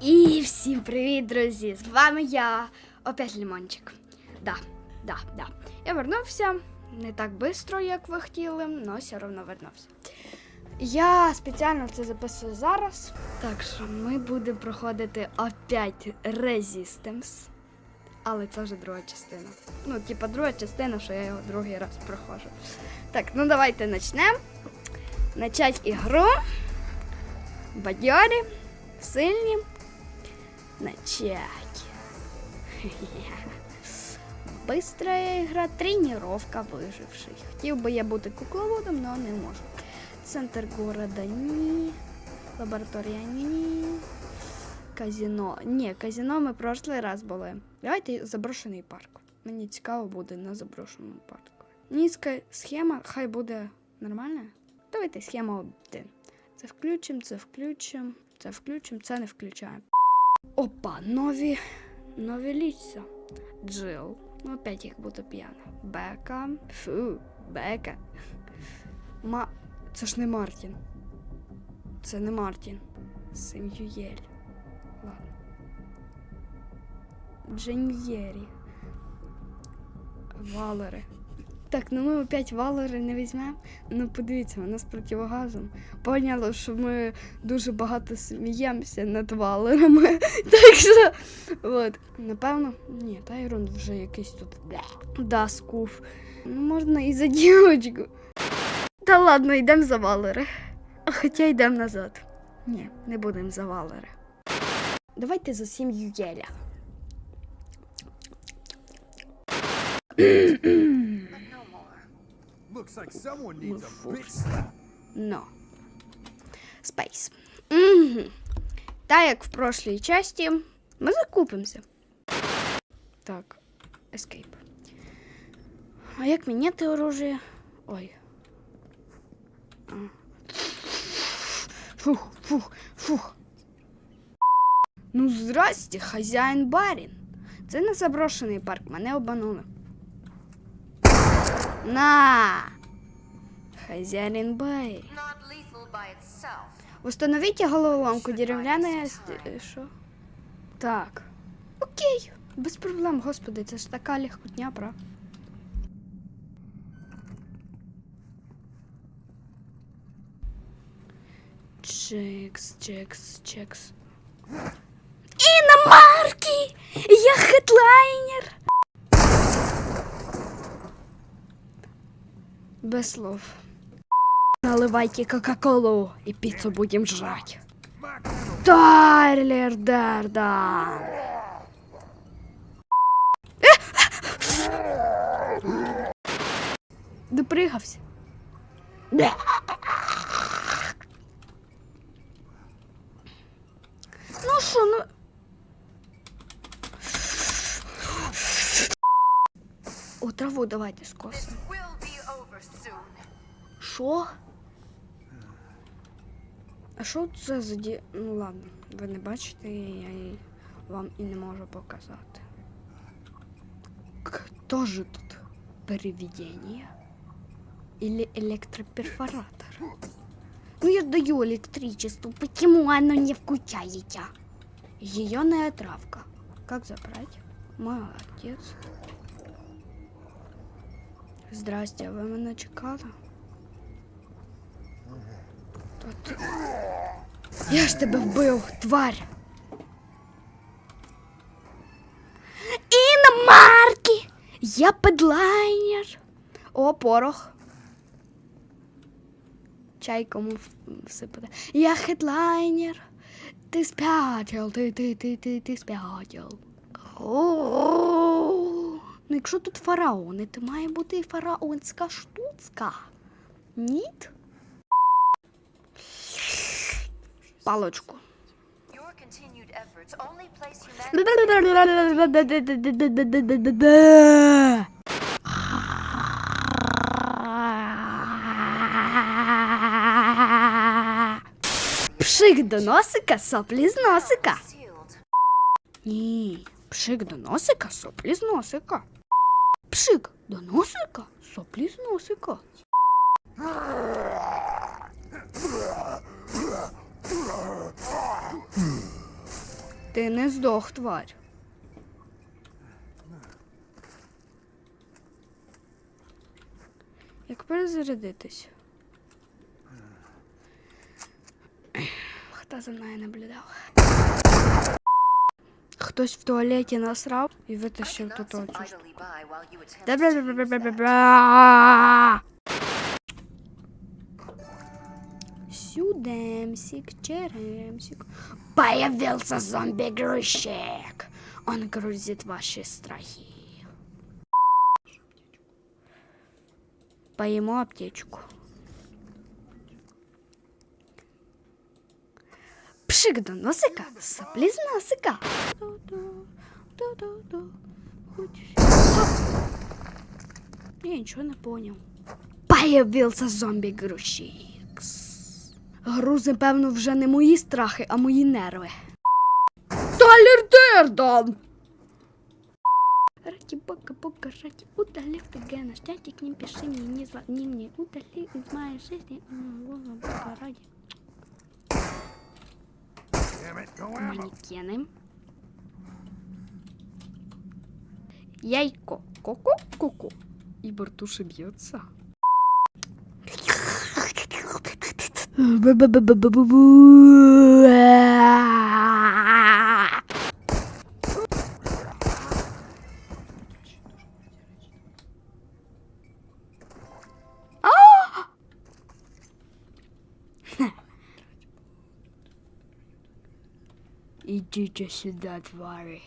І всім привіт, друзі! З вами я, опять Лімончик. Да, да, да. Я вернувся не так швидко, як ви хотіли, але все одно вернувся. Я спеціально це записую зараз. Так що ми будемо проходити опять Resistance. Але це вже друга частина. Ну, типа друга частина, що я його другий раз проходжу. Так, ну давайте почнемо. Начать ігру. Бадьорі, сильні. Начать. Быстрая игра, тренировка выживших. Хотів би я бути кукловодом, але не можу. Центр города ні. Лабораторія ні. Казино. Ні, казино ми прошлий раз були. Давайте заброшений парк. Мені цікаво буде на заброшеному парку. Низька схема, хай буде нормальна. Давайте схема один. Це включимо, це включимо, це включимо, це не включаємо. Опа, нові, нові ліця. Джил. Ну, опять їх буду п'яна. Бека. Фу, Бека. Ма... Це ж не Мартін. Це не Мартін. Сем'юєль. Ладно. Джен'єрі. Валери. Так, ну ми опять валери не візьмемо. Ну подивіться, у нас противогазом. Поняло, що ми дуже багато сміємося над валерами. Так що, от. Напевно, ні, Тайрон вже якийсь тут. Да, скуф. Ну, можна і за дівочку. Та ладно, йдемо за валери. Хоча йдемо назад. Ні, не будемо за валери. Давайте за сім'ю Єля. No. Space. Угу. Та як в прошлій часті, ми закупимося. Так, Escape. А як міняти оружие? Ой. А. Фух, фух, фух. Ну, здрасте, хазяїн барін. Це не заброшений парк, мене обманули. На! By itself. Установіть головоломку дерев'яне. ст- Що? Так. Окей. Без проблем, господи, це ж така легкотня, пра. Чекс, чекс, чекс. Іномарки! Я хедлайнер! Без слов. Наливайте Кока-Колу и пиццу будем жрать. Тайлер Дердан. Допригався. Ну що, ну. О, траву давайте скосимо. Що? А що це за ді... Ну ладно, ви не бачите, я її вам і не можу показати. Хто же тут? Переведення? Или электроперфоратор? Ну я даю электричество, почему оно не включается? Ее травка. Как забрать? Молодец. Здрасте, а ви мене чекали? То. Я ж тебе вбив, тварь! Іномарки! Я педлайнер! О, порох. Чай кому всипати. Я хедлайнер. Ти спятил, ти, ти, ти, ти, ти спятил. О, Ну, якщо тут фараони, то має бути і фараонська штуцка. Ніт? Палочку. Пшик до носика, соплі з носика. Ні, пшик до носика, соплі з носика. Пшик до носика, соплі з носика. Ти не здох, тварь. Як перезарядитись? Хто за мною наблюдав? Хтось в туалеті насрав і витащив тут оцю штуку. Сюдемсик, черемсик. Появился зомби-грузчик. Он грузит ваши страхи. Поему аптечку. Пшик до носика, соплі з носика. Я ничего не понял. Появился зомбі-грузчик. Грузи, певно, вже не мої страхи, а мої нерви. Талер Дердан! Раки бока бока раки удали в ТГ наш чатик, не пиши мне, не звони мне, удали из моей жизни, бога, бога ради. Манекены. Яйко. Ко-ко, ко-ко. И Бартуша бьется. Идите сюда, твари.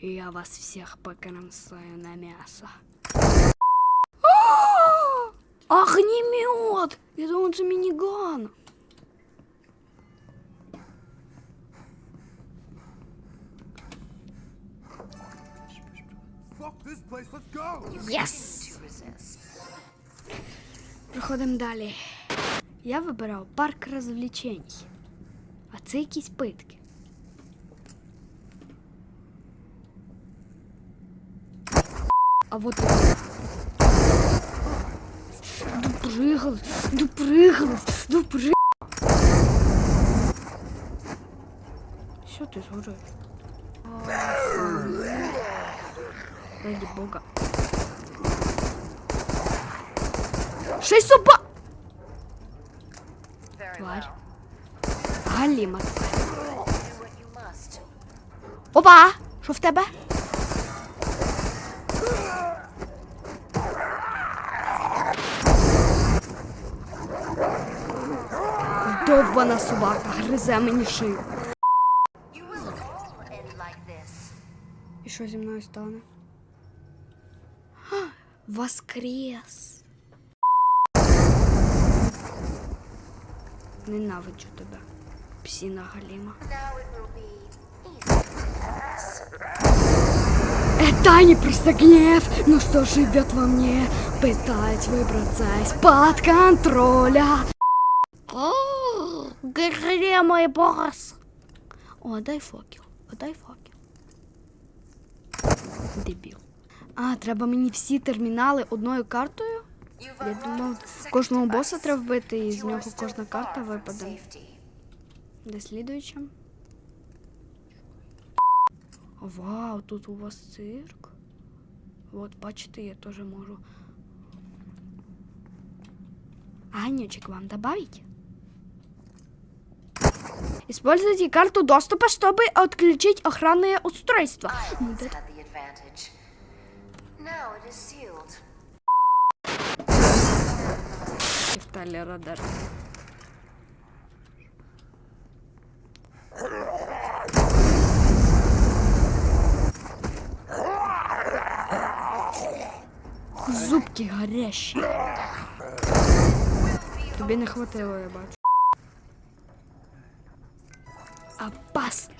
Я вас всех покромсаю на мясо. А! Огнемет! Я думал, это миниган. Yes! Проходимо далі. Я вибирав парк розвлечень. А це якісь питки. А вот это. Допригалась, допригалась, допри... Що ти згориш? Ради бога. Шесть соба... Very Тварь. Галіма. Опа! Що в тебе? Довбана собака гризе мені шию. І що зі мною стане? А, Воскрес! Ненавиджу тебе, псіна Галіма. Now it will be easy. Это не просто гнев, но что живет во мне, пытаясь выбраться из-под контроля. О, где мой босс? О, дай факел, дай факел. Дебіл. А, треба мені всі термінали одною картою? You've Я arrived думав, at the second кожного боса device. треба вбити, і з You are нього still кожна far карта from випаде. safety. Дослідуюча. Вау, тут у вас цирк. От, бачите, я теж можу. Анечек, вам добавить? Используйте карту доступа, чтобы отключить охранное устройство. Виталий Радар. Зубки горящие. Тобі не хватило, я бачу. Опасно.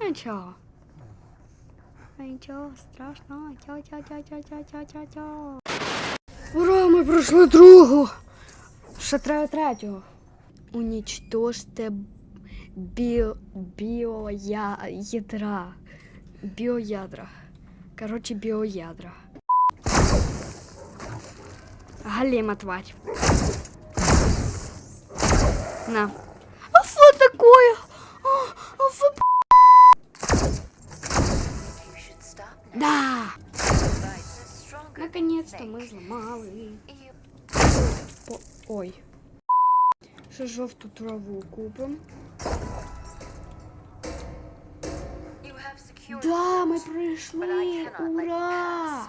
Нічого. Нічого страшного. Тя-тя-тя-тя-тя-тя-тя. Ура, ми пройшли другу. Ще треба третього. Унічтожте біо, біоя, ядра. Біоядра. Коротше, біоядра. Галіма тварь. На. А что такое? А, а вы Да! Наконец-то мы взломали. Ой. Ще тут траву купимо. Да, мы прийшли! Ура!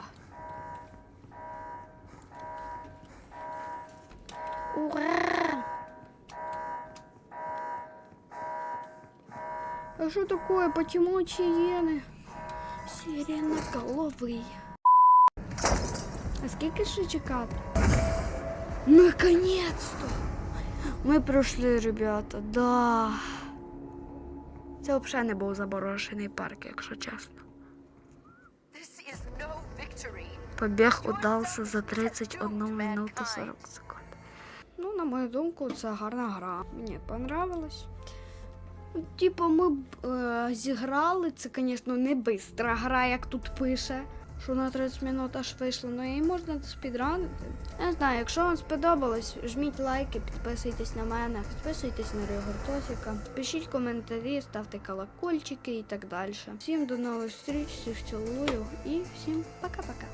Ура! А что такое? Почему чиены? Сирена. А скільки ще чекати? Наконец-то! Ми пройшли, ребята, да. Це взагалі не був заборошений парк, якщо чесно. Побіг удався за 31 минуту 40 секунд. Ну, на мою думку, це гарна гра. Мені понравилось. Типу, ми е, зіграли. Це, звісно, не бистра гра, як тут пише. Що на 30 минут аж вийшло, ну і можна спідранити. Не знаю, якщо вам сподобалось, жміть лайки, підписуйтесь на мене, підписуйтесь на Рігортосіка, пишіть коментарі, ставте колокольчики і так далі. Всім до нових зустріч, всіх цілую і всім пока-пока.